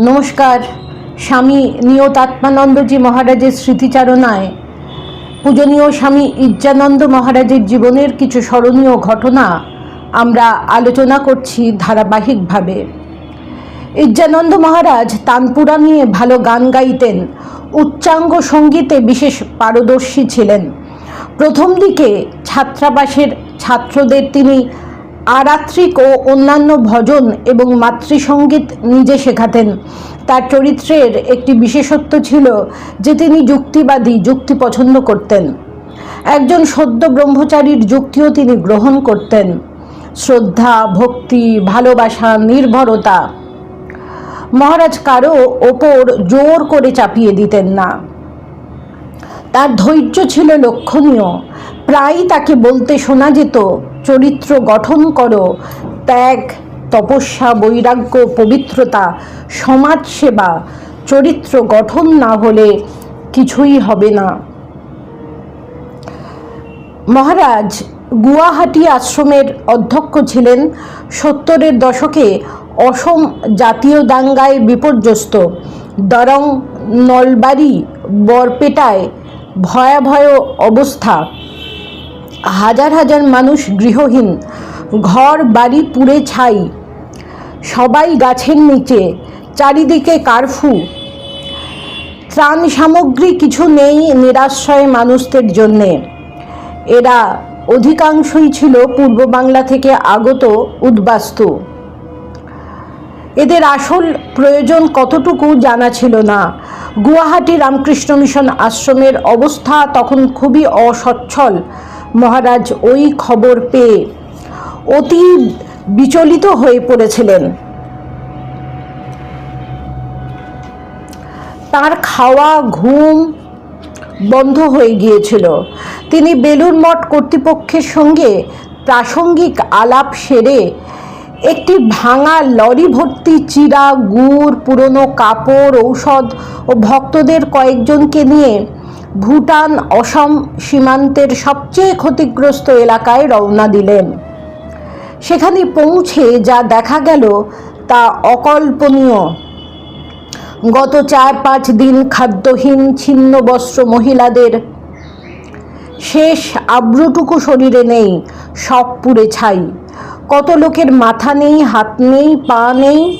নমস্কার। স্বামী নিয়তাত্মানন্দজি মহারাজের স্মৃতিচারণায় পূজনীয় স্বামী ইজ্জানন্দ মহারাজের জীবনের কিছু স্মরণীয় ঘটনা আমরা আলোচনা করছি ধারাবাহিকভাবে। ইজ্জানন্দ মহারাজ তানপুরা নিয়ে ভালো গান গাইতেন। উচ্চাঙ্গ সঙ্গীতে বিশেষ পারদর্শী ছিলেন। প্রথম দিকে ছাত্রাবাসের ছাত্রদের তিনি আরাত্রিক ও অন্যান্য ভজন এবং মাতৃসঙ্গীত নিজে শেখাতেন। তার চরিত্রের একটি বিশেষত্ব ছিল যে তিনি যুক্তিবাদী যুক্তি পছন্দ করতেন। একজন সদ্য ব্রহ্মচারীর যুক্তিও তিনি গ্রহণ করতেন। শ্রদ্ধা, ভক্তি, ভালোবাসা, নির্ভরতা মহারাজ কারও ওপর জোর করে চাপিয়ে দিতেন না। তার ধৈর্য ছিল লক্ষণীয়। প্রায়ই তাকে বলতে শোনা যেত চরিত্র গঠন করো। ত্যাগ, তপস্যা, বৈরাগ্য, পবিত্রতা, সমাজসেবা, চরিত্র গঠন না হলে কিছুই হবে না। মহারাজ গুয়াহাটি আশ্রমের অধ্যক্ষ ছিলেন। সত্তরের দশকে অসম জাতীয় দাঙ্গায় বিপর্যস্ত। দরং, নলবাড়ি, বরপেটায় ভয়াবহ অবস্থা। হাজার হাজার মানুষ গৃহহীন, ঘর, বাড়ি পুড়ে ছাই। সবাই গাছের নিচে, চারিদিকে কারফু। ত্রাণ সামগ্রী কিছু নেই নিরাশ্রয় মানুষদের জন্যে। এরা অধিকাংশই ছিল পূর্ব বাংলা থেকে আগত উদ্বাস্তু। এদের আসল প্রয়োজন কতটুকু জানা ছিল না। গুয়াহাটি রামকৃষ্ণ মিশন আশ্রমের অবস্থা তখন খুবই অসচ্ছল। মহারাজ ওই খবর পেয়ে অতি বিচলিত হয়ে পড়েছিলেন। তার খাওয়া, ঘুম বন্ধ হয়ে গিয়েছিল। তিনি বেলুর মঠ কর্তৃপক্ষের সঙ্গে প্রাসঙ্গিক আলাপ সেরে একটি ভাঙা লরি ভর্তি চিরা, গুড়, পুরনো কাপড়, ঔষধ ও ভক্তদের কয়েকজনকে নিয়ে ভুটান, অসম সীমান্তের সবচেয়ে ক্ষতিগ্রস্ত এলাকায় রওনা দিলেন। সেখানে পৌঁছে যা দেখা গেল তা অকল্পনীয়। গত চার পাঁচ দিন খাদ্যহীন ছিন্ন বস্ত্র মহিলাদের শেষ আব্রুটুকু শরীরে নেই সব পুড়ে ছাই। কত লোকের মাথা নেই, হাত নেই, পা নেই,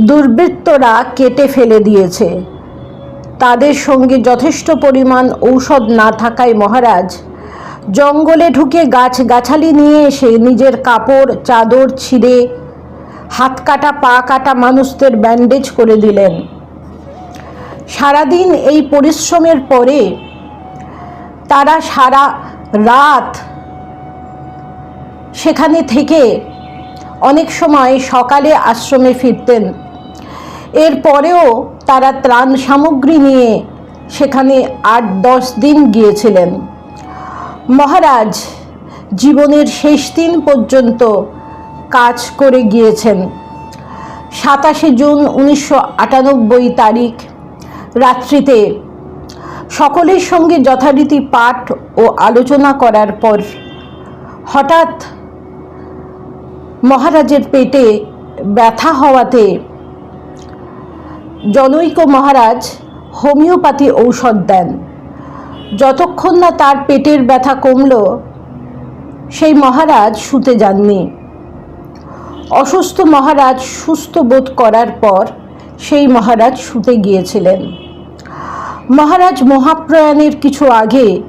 দুর্বৃত্তরা কেটে ফেলে দিয়েছে। তাদের সঙ্গে যথেষ্ট পরিমাণ ঔষধ না থাকায় মহারাজ জঙ্গলে ঢুকে গাছ গাছালি নিয়ে এসে নিজের কাপড়, চাদর ছিঁড়ে হাত কাটা, পা কাটা মানুষদের ব্যান্ডেজ করে দিলেন। সারাদিন এই পরিশ্রমের পরে তারা সারা রাত সেখানে থেকে অনেক সময় সকালে আশ্রমে ফিরতেন। এরপরেও তারা ত্রাণ সামগ্রী নিয়ে সেখানে আট দশ দিন গিয়েছিলেন। মহারাজ জীবনের শেষ দিন পর্যন্ত কাজ করে গিয়েছেন। সাতাশে জুন উনিশশো আটানব্বই তারিখ, রাত্রিতে সকলের সঙ্গে যথারীতি পাঠ ও আলোচনা করার পর হঠাৎ মহারাজের পেটে ব্যথা হওয়াতে জনৈক মহারাজ হোমিওপ্যাথি ঔষধ দেন। যতক্ষণ না তার পেটের ব্যথা কমল, সেই মহারাজ শুতে যাননি। অসুস্থ মহারাজ সুস্থ বোধ করার পর সেই মহারাজ শুতে গিয়েছিলেন। মহারাজ মহাপ্রয়াণের কিছু আগে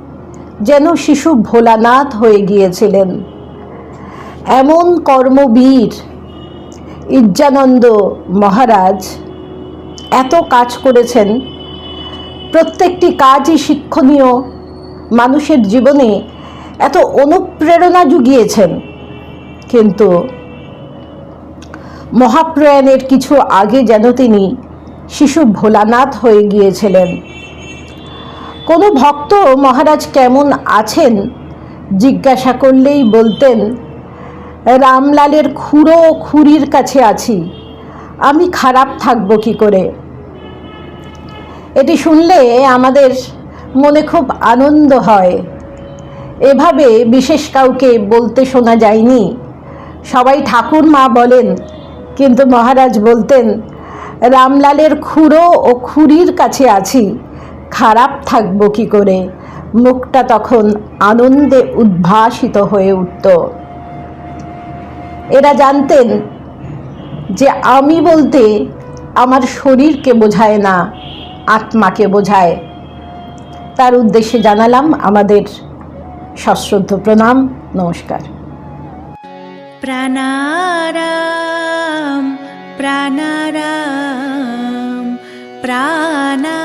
যেন শিশু ভোলানাথ হয়ে গিয়েছিলেন। এমন কর্মবীর, ইজ্জানন্দ মহারাজ এত কাজ করেছেন। প্রত্যেকটি কাজই শিক্ষণীয়। মানুষের জীবনে এত অনুপ্রেরণা জুগিয়েছেন। কিন্তু মহাপ্রয়াণের কিছু আগে যেন তিনি শিশু ভোলানাথ হয়ে গিয়েছিলেন। কোনো ভক্ত মহারাজ কেমন আছেন? জিজ্ঞাসা করলেই বলতেন, রামলালের খুঁড়ো খুঁড়ির কাছে আছি। আমি খারাপ থাকব কি করে? এটি শুনলে আমাদের মনে খুব আনন্দ হয়। এভাবে বিশেষ কাউকে বলতে শোনা যায়নি। সবাই ঠাকুর মা বলেন, কিন্তু মহারাজ বলতেন, রামলালের খুড়ো ও খুড়ির কাছে আছি, খারাপ থাকব কি করে? মুখটা তখন আনন্দে উদ্ভাসিত হয়ে উঠত। এরা জানতেন যে আমি বলতে আমার শরীরকে বোঝায় না আত্মাকে বোঝায়। তার উদ্দেশ্যে জানালাম আমাদের সশ্রদ্ধ প্রণাম নমস্কার। প্রাণারাম প্রাণারাম প্রাণারাম।